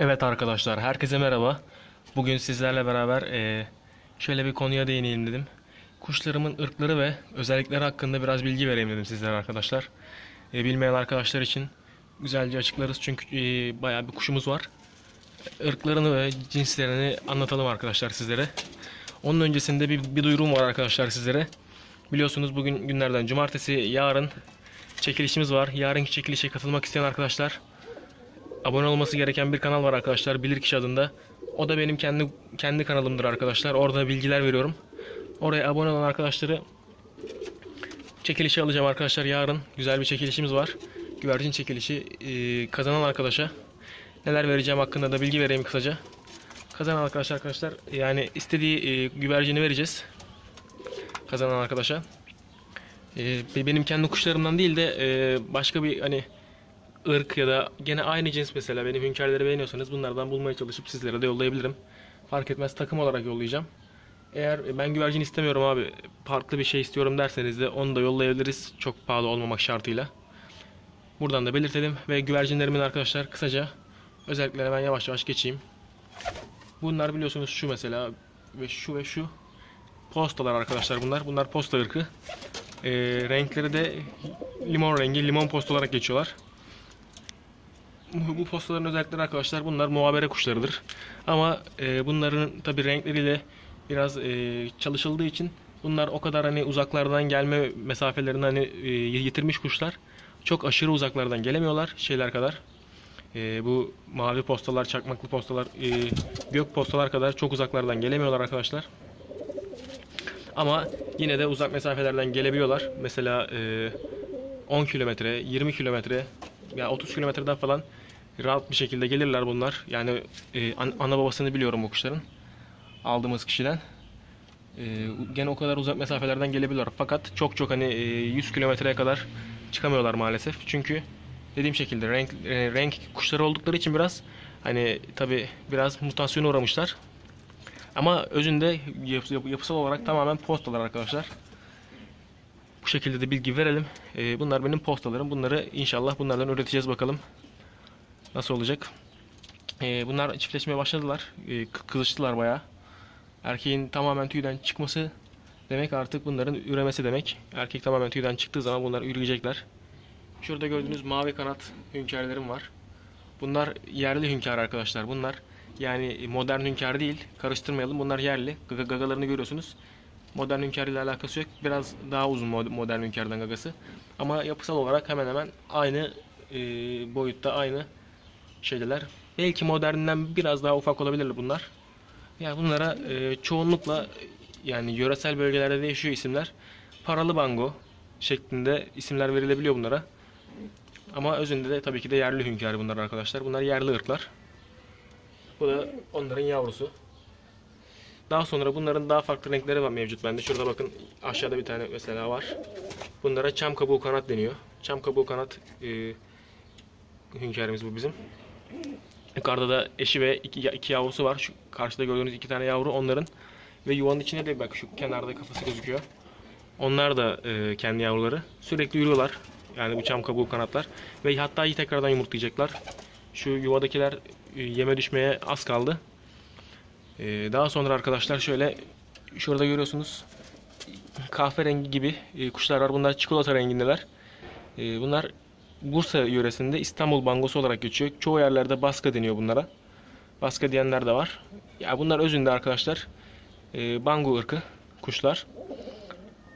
Evet arkadaşlar, herkese merhaba. Bugün sizlerle beraber eee, şöyle bir konuya değinelim dedim. Kuşlarımın ırkları ve özellikleri hakkında biraz bilgi vereyim dedim sizlere arkadaşlar. Eee, bilmeyen arkadaşlar için güzelce açıklarız çünkü eee, bayağı bir kuşumuz var. Irklarını ve cinslerini anlatalım arkadaşlar sizlere. Onun öncesinde bir, bir duyurum var arkadaşlar sizlere. Biliyorsunuz bugün günlerden cumartesi, yarın çekilişimiz var. Yarınki çekilişe katılmak isteyen arkadaşlar abone olması gereken bir kanal var arkadaşlar Bilirkişi adında. O da benim kendi kendi kanalımdır arkadaşlar. Orada bilgiler veriyorum. Oraya abone olan arkadaşları çekilişe alacağım arkadaşlar yarın. Güzel bir çekilişimiz var. Güvercin çekilişi Ee, kazanan arkadaşa neler vereceğim hakkında da bilgi vereyim kısaca. Kazanan arkadaşlar arkadaşlar yani istediği e, güvercini vereceğiz. Kazanan arkadaşa. Ee, benim kendi kuşlarımdan değil de e, başka bir hani ırk ya da gene aynı cins mesela benim hünkârları beğeniyorsanız bunlardan bulmaya çalışıp sizlere de yollayabilirim. Fark etmez takım olarak yollayacağım. Eğer e, ben güvercin istemiyorum abi farklı bir şey istiyorum derseniz de onu da yollayabiliriz çok pahalı olmamak şartıyla. Buradan da belirtelim ve güvercinlerimin arkadaşlar kısaca özelliklerine ben yavaş yavaş geçeyim. Bunlar biliyorsunuz şu mesela ve şu ve şu postalar arkadaşlar bunlar. Bunlar posta ırkı. Ee, renkleri de limon rengi, limon posta olarak geçiyorlar. Bu, postaların özellikleri arkadaşlar bunlar muhabere kuşlarıdır. Ama e, bunların tabi renkleriyle biraz e, çalışıldığı için bunlar o kadar hani uzaklardan gelme mesafelerini hani e, yitirmiş kuşlar. Çok aşırı uzaklardan gelemiyorlar şeyler kadar. E, bu mavi postalar, çakmaklı postalar, e, gök postalar kadar çok uzaklardan gelemiyorlar arkadaşlar. Ama yine de uzak mesafelerden gelebiliyorlar. Mesela e, 10 kilometre, 20 kilometre ya 30 kilometreden falan rahat bir şekilde gelirler bunlar. Yani e, an- ana babasını biliyorum bu kuşların. Aldığımız kişiden. E, gene o kadar uzak mesafelerden gelebiliyorlar. Fakat çok çok hani e, 100 kilometreye kadar çıkamıyorlar maalesef. Çünkü dediğim şekilde renk e, renk kuşları oldukları için biraz hani tabi biraz mutasyona uğramışlar. Ama özünde yap- yap- yapısal olarak tamamen postalar arkadaşlar. Bu şekilde de bilgi verelim. Ee, bunlar benim postalarım. Bunları inşallah bunlardan üreteceğiz bakalım. Nasıl olacak? Ee, bunlar çiftleşmeye başladılar. Kı- kızıştılar bayağı. Erkeğin tamamen tüyden çıkması demek artık bunların üremesi demek. Erkek tamamen tüyden çıktığı zaman bunlar üreyecekler. Şurada gördüğünüz mavi kanat hünkârlerim var. Bunlar yerli hünkâr arkadaşlar. Bunlar yani modern hünkâr değil. Karıştırmayalım. Bunlar yerli. Gaga- Gagalarını görüyorsunuz. Modern hünkâr ile alakası yok. Biraz daha uzun mod- modern hünkârdan gagası. Ama yapısal olarak hemen hemen aynı e, boyutta aynı şeydeler. Belki moderninden biraz daha ufak olabilir bunlar. Yani bunlara e, çoğunlukla yani yöresel bölgelerde değişiyor isimler. Paralı bango şeklinde isimler verilebiliyor bunlara. Ama özünde de tabii ki de yerli hünkârı bunlar arkadaşlar. Bunlar yerli ırklar. Bu da onların yavrusu. Daha sonra bunların daha farklı renkleri var mevcut bende. Şurada bakın aşağıda bir tane mesela var. Bunlara çam kabuğu kanat deniyor. Çam kabuğu kanat e, hünkârımız bu bizim. Yukarıda da eşi ve iki, iki yavrusu var. Şu karşıda gördüğünüz iki tane yavru onların. Ve yuvanın içine de bak şu kenarda kafası gözüküyor. Onlar da e, kendi yavruları. Sürekli yürüyorlar. Yani bu çam kabuğu kanatlar. Ve hatta tekrardan yumurtlayacaklar. Şu yuvadakiler e, yeme düşmeye az kaldı. E, daha sonra arkadaşlar şöyle şurada görüyorsunuz kahverengi gibi e, kuşlar var. Bunlar çikolata rengindeler. E, bunlar Bursa yöresinde İstanbul bangosu olarak geçiyor. Çoğu yerlerde baska deniyor bunlara. Baska diyenler de var. Ya bunlar özünde arkadaşlar e, bango ırkı kuşlar.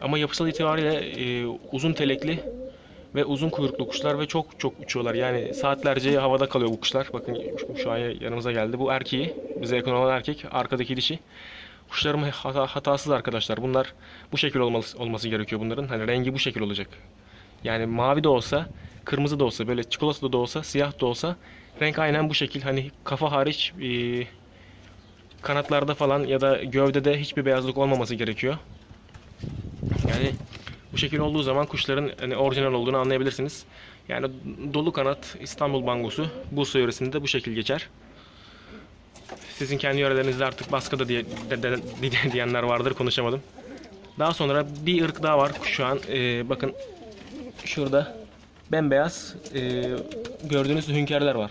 Ama yapısal itibariyle e, uzun telekli ve uzun kuyruklu kuşlar ve çok çok uçuyorlar. Yani saatlerce havada kalıyor bu kuşlar. Bakın şu, şu an yanımıza geldi. Bu erkeği, bize yakın olan erkek, arkadaki dişi. Kuşlarım hata, hatasız arkadaşlar. Bunlar bu şekil olması, olması gerekiyor bunların. Hani rengi bu şekil olacak. Yani mavi de olsa, kırmızı da olsa, böyle çikolata da olsa, siyah da olsa renk aynen bu şekil. Hani kafa hariç e, kanatlarda falan ya da gövdede hiçbir beyazlık olmaması gerekiyor. Yani bu şekil olduğu zaman kuşların hani orijinal olduğunu anlayabilirsiniz. Yani dolu kanat İstanbul bangosu Bursa yöresinde bu şekil geçer. Sizin kendi yörelerinizde artık baskıda diye de, de- de- diyenler vardır konuşamadım. Daha sonra bir ırk daha var şu an. Ee, bakın şurada bembeyaz e, gördüğünüz hünkârlar var.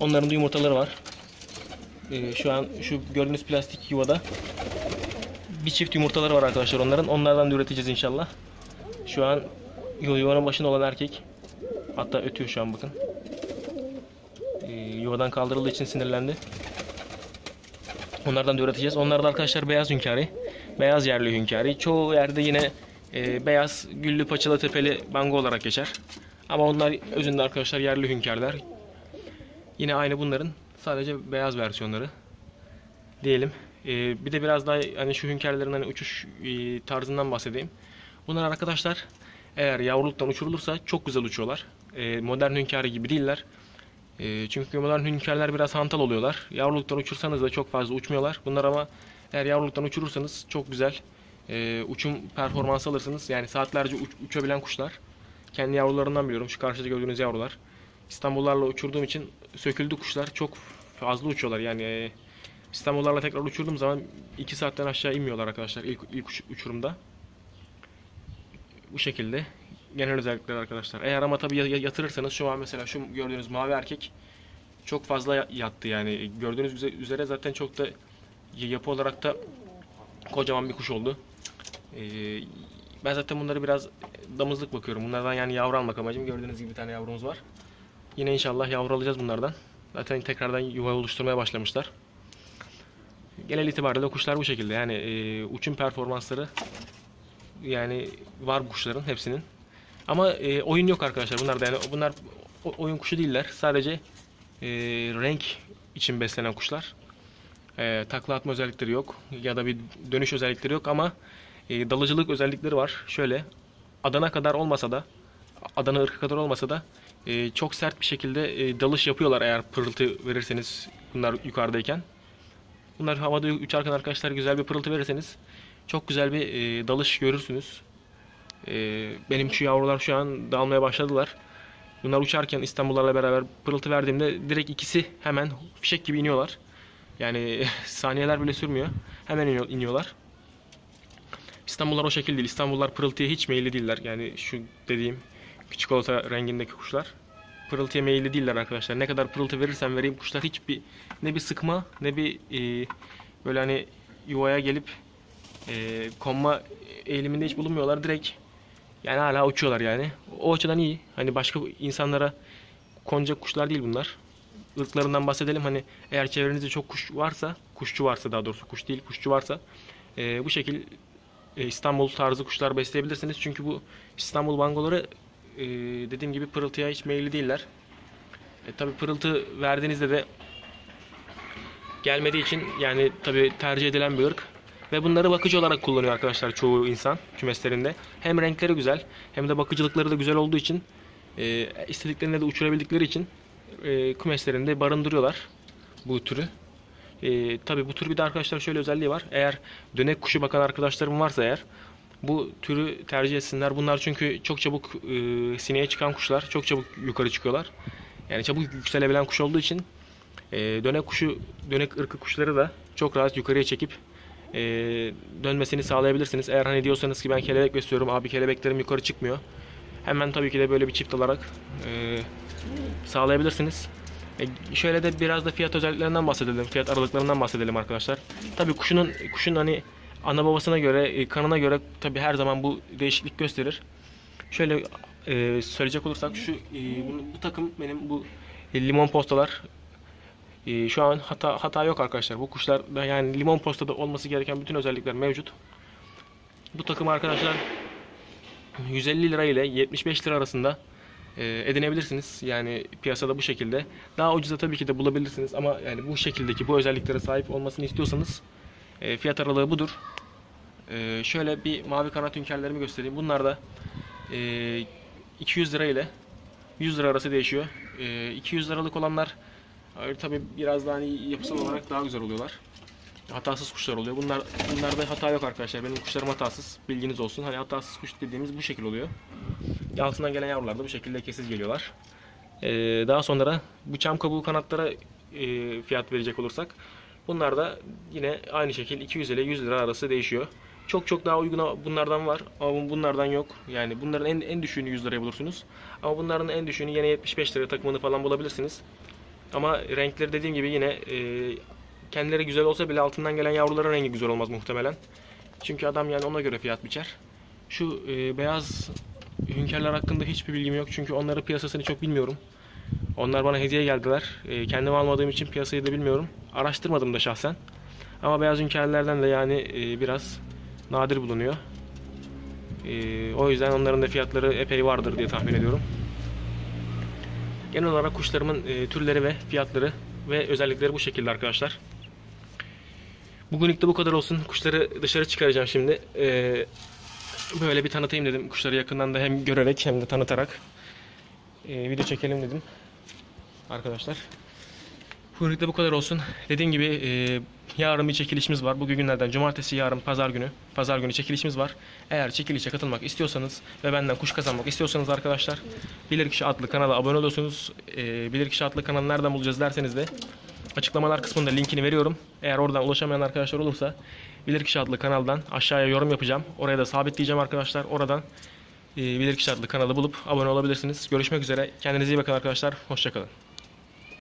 Onların da yumurtaları var. Ee, şu an şu gördüğünüz plastik yuvada bir çift yumurtaları var arkadaşlar onların. Onlardan da üreteceğiz inşallah. Şu an yu- yuvanın başında olan erkek. Hatta ötüyor şu an bakın. Ee, yuvadan kaldırıldığı için sinirlendi. Onlardan da üreteceğiz. Onlar da arkadaşlar beyaz hünkâri. Beyaz yerli hünkâri. Çoğu yerde yine e, beyaz güllü paçalı tepeli bango olarak geçer. Ama onlar özünde arkadaşlar yerli hünkârlar. Yine aynı bunların sadece beyaz versiyonları diyelim. Ee, bir de biraz daha hani şu hünkârlerin hani uçuş e, tarzından bahsedeyim. Bunlar arkadaşlar eğer yavruluktan uçurulursa çok güzel uçuyorlar. Ee, modern hünkârı gibi değiller. Ee, çünkü modern hünkârlar biraz hantal oluyorlar. Yavruluktan uçursanız da çok fazla uçmuyorlar. Bunlar ama eğer yavruluktan uçurursanız çok güzel e, uçum performansı alırsınız. Yani saatlerce uç- uçabilen kuşlar. Kendi yavrularından biliyorum. Şu karşıda gördüğünüz yavrular. İstanbullarla uçurduğum için söküldü kuşlar. Çok fazla uçuyorlar. Yani e, İstanbullarla tekrar uçurduğum zaman 2 saatten aşağı inmiyorlar arkadaşlar ilk, ilk uç- uçurumda. Bu şekilde genel özellikler arkadaşlar. Eğer ama tabii ya- ya- yatırırsanız şu an mesela şu gördüğünüz mavi erkek çok fazla ya- yattı yani. Gördüğünüz üze- üzere zaten çok da yapı olarak da kocaman bir kuş oldu. Ee, ben zaten bunları biraz damızlık bakıyorum. Bunlardan yani yavru almak amacım. Gördüğünüz gibi bir tane yavrumuz var. Yine inşallah yavru alacağız bunlardan. Zaten tekrardan yuva oluşturmaya başlamışlar. Genel itibariyle kuşlar bu şekilde. Yani e, uçum performansları yani var kuşların hepsinin. Ama e, oyun yok arkadaşlar bunlarda yani bunlar oyun kuşu değiller. Sadece e, renk için beslenen kuşlar. E, takla atma özellikleri yok ya da bir dönüş özellikleri yok ama e, dalıcılık özellikleri var. Şöyle Adana kadar olmasa da Adana ırkı kadar olmasa da e, çok sert bir şekilde e, dalış yapıyorlar eğer pırıltı verirseniz bunlar yukarıdayken. Bunlar havada uçarken arkadaşlar güzel bir pırıltı verirseniz çok güzel bir e, dalış görürsünüz. E, benim şu yavrular şu an dalmaya başladılar. Bunlar uçarken İstanbullarla beraber pırıltı verdiğimde direkt ikisi hemen fişek gibi iniyorlar. Yani saniyeler bile sürmüyor. Hemen iniyor- iniyorlar. İstanbullar o şekil değil. İstanbullar pırıltıya hiç meyilli değiller. Yani şu dediğim küçük olsa rengindeki kuşlar pırıltıya meyilli değiller arkadaşlar. Ne kadar pırıltı verirsem vereyim kuşlar hiçbir ne bir sıkma ne bir e, böyle hani yuvaya gelip e, konma eğiliminde hiç bulunmuyorlar. Direkt yani hala uçuyorlar yani. O açıdan iyi. Hani başka insanlara konacak kuşlar değil bunlar. Irklarından bahsedelim. Hani eğer çevrenizde çok kuş varsa, kuşçu varsa daha doğrusu kuş değil, kuşçu varsa e, bu şekil e, İstanbul tarzı kuşlar besleyebilirsiniz. Çünkü bu İstanbul bangoları e, dediğim gibi pırıltıya hiç meyilli değiller. E, tabi pırıltı verdiğinizde de gelmediği için yani tabi tercih edilen bir ırk. Ve bunları bakıcı olarak kullanıyor arkadaşlar çoğu insan kümeslerinde. Hem renkleri güzel hem de bakıcılıkları da güzel olduğu için e, istediklerinde de uçurabildikleri için e, kümeslerinde barındırıyorlar bu türü. E, tabi bu tür bir de arkadaşlar şöyle özelliği var. Eğer dönek kuşu bakan arkadaşlarım varsa eğer bu türü tercih etsinler. Bunlar çünkü çok çabuk e, sineye çıkan kuşlar. Çok çabuk yukarı çıkıyorlar. Yani çabuk yükselebilen kuş olduğu için e, dönek kuşu, dönek ırkı kuşları da çok rahat yukarıya çekip e, dönmesini sağlayabilirsiniz. Eğer hani diyorsanız ki ben kelebek besliyorum abi kelebeklerim yukarı çıkmıyor. Hemen tabii ki de böyle bir çift alarak e, sağlayabilirsiniz. E, şöyle de biraz da fiyat özelliklerinden bahsedelim. Fiyat aralıklarından bahsedelim arkadaşlar. Tabii kuşunun kuşun hani ana babasına göre, e, kanına göre tabii her zaman bu değişiklik gösterir. Şöyle e, söyleyecek olursak şu e, bu, bu takım benim bu e, limon postalar e, şu an hata hata yok arkadaşlar. Bu kuşlar da yani limon postada olması gereken bütün özellikler mevcut. Bu takım arkadaşlar 150 lira ile 75 lira arasında e, edinebilirsiniz. Yani piyasada bu şekilde. Daha ucuza tabii ki de bulabilirsiniz ama yani bu şekildeki bu özelliklere sahip olmasını istiyorsanız e, fiyat aralığı budur. E, şöyle bir mavi kanat hünkârlarımı göstereyim. Bunlar da e, 200 lira ile 100 lira arası değişiyor. E, 200 liralık olanlar e, tabii biraz daha hani yapısal olarak daha güzel oluyorlar. Hatasız kuşlar oluyor. Bunlar bunlarda hata yok arkadaşlar. Benim kuşlarım hatasız. Bilginiz olsun. Hani hatasız kuş dediğimiz bu şekil oluyor. Altından gelen yavrular da bu şekilde kesiz geliyorlar. Ee, daha sonra bu çam kabuğu kanatlara e, fiyat verecek olursak bunlar da yine aynı şekil 200 ile 100 lira arası değişiyor. Çok çok daha uygun bunlardan var ama bunlardan yok. Yani bunların en, en düşüğünü 100 liraya bulursunuz. Ama bunların en düşüğünü yine 75 liraya takımını falan bulabilirsiniz. Ama renkleri dediğim gibi yine e, kendileri güzel olsa bile altından gelen yavruların rengi güzel olmaz muhtemelen. Çünkü adam yani ona göre fiyat biçer. Şu e, beyaz hünkârlar hakkında hiçbir bilgim yok. Çünkü onların piyasasını çok bilmiyorum. Onlar bana hediye geldiler. E, kendim almadığım için piyasayı da bilmiyorum. Araştırmadım da şahsen. Ama beyaz hünkârlardan da yani e, biraz nadir bulunuyor. E, o yüzden onların da fiyatları epey vardır diye tahmin ediyorum. Genel olarak kuşlarımın e, türleri ve fiyatları ve özellikleri bu şekilde arkadaşlar. Bugünlük de bu kadar olsun. Kuşları dışarı çıkaracağım şimdi. E, böyle bir tanıtayım dedim. Kuşları yakından da hem görerek hem de tanıtarak e, video çekelim dedim. Arkadaşlar. Bugünlük bu kadar olsun. Dediğim gibi e, yarın bir çekilişimiz var. Bugün günlerden cumartesi, yarın pazar günü. Pazar günü çekilişimiz var. Eğer çekilişe katılmak istiyorsanız ve benden kuş kazanmak istiyorsanız arkadaşlar Bilirkişi adlı kanala abone oluyorsunuz. E, Bilirkişi adlı kanalı nereden bulacağız derseniz de açıklamalar kısmında linkini veriyorum. Eğer oradan ulaşamayan arkadaşlar olursa Bilirkişi adlı kanaldan aşağıya yorum yapacağım. Oraya da sabitleyeceğim arkadaşlar. Oradan e, Bilirkişi adlı kanalı bulup abone olabilirsiniz. Görüşmek üzere. Kendinize iyi bakın arkadaşlar. Hoşçakalın.